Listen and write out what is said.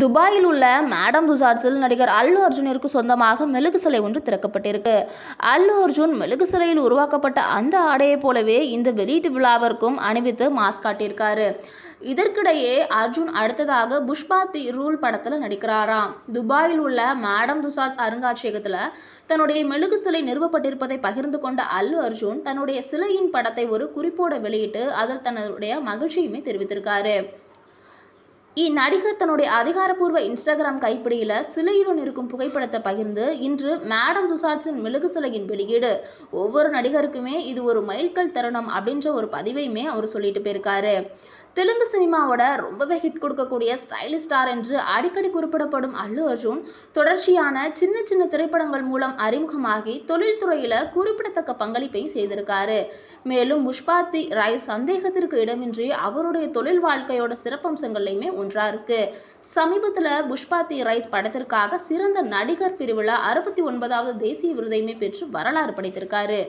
துபாயில் உள்ள மேடம் துசாட்ஸில் நடிகர் அல்லு அர்ஜுனிற்கு சொந்தமாக மெழுகு சிலை ஒன்று திறக்கப்பட்டிருக்கு. அல்லு அர்ஜுன் மெழுகு சிலையில் உருவாக்கப்பட்ட அந்த ஆடையைப் போலவே இந்த வெளியீட்டு விழாவிற்கும் அணிவித்து மாஸ்க் காட்டியிருக்காரு. இதற்கிடையே அர்ஜுன் அடுத்ததாக புஷ்பா தி ரூல் படத்தில் நடிக்கிறாராம். துபாயில் உள்ள மேடம் துசாட்ஸ் அருங்காட்சியகத்தில் தன்னுடைய மெழுகு சிலை நிறுவப்பட்டிருப்பதை பகிர்ந்து கொண்ட அல்லு அர்ஜுன் தன்னுடைய சிலையின் படத்தை ஒரு குறிப்போட வெளியிட்டு அதில் தன்னுடைய மகிழ்ச்சியுமே தெரிவித்திருக்காரு. இந்நடிகர் தன்னுடைய அதிகாரப்பூர்வ இன்ஸ்டாகிராம் கைப்பிடியில் சிலையுடன் இருக்கும் புகைப்படத்தை பகிர்ந்து இன்று மேடம் துசாட்ஸின் மெழுகு சிலையின் வெளியீடு. ஒவ்வொரு நடிகருக்குமே இது ஒரு மைல்கல் தருணம் அப்படின்ற ஒரு பதிவையுமே அவர் சொல்லிட்டு போயிருக்காரு. தெலுங்கு சினிமாவோட ரொம்பவே ஹிட் கொடுக்கக்கூடிய ஸ்டைலிஷ் ஸ்டார் என்று அடிக்கடி குறிப்பிடப்படும் அல்லு அர்ஜுன் தொடர்ச்சியான சின்ன சின்ன திரைப்படங்கள் மூலம் அறிமுகமாகி தொழில்துறையில் குறிப்பிடத்தக்க பங்களிப்பையும் செய்திருக்காரு. மேலும் புஷ்பாத்தி ராய் சந்தேகத்திற்கு இடமின்றி அவருடைய தொழில் வாழ்க்கையோட சிறப்பம்சங்கள்லையுமே ஒன்றா இருக்கு. சமீபத்தில் புஷ்பாத்தி ரைஸ் படத்திற்காக சிறந்த நடிகர் பிரிவில் அறுபத்தி ஒன்பதாவது தேசிய விருதையுமே பெற்று வரலாறு படைத்திருக்காரு.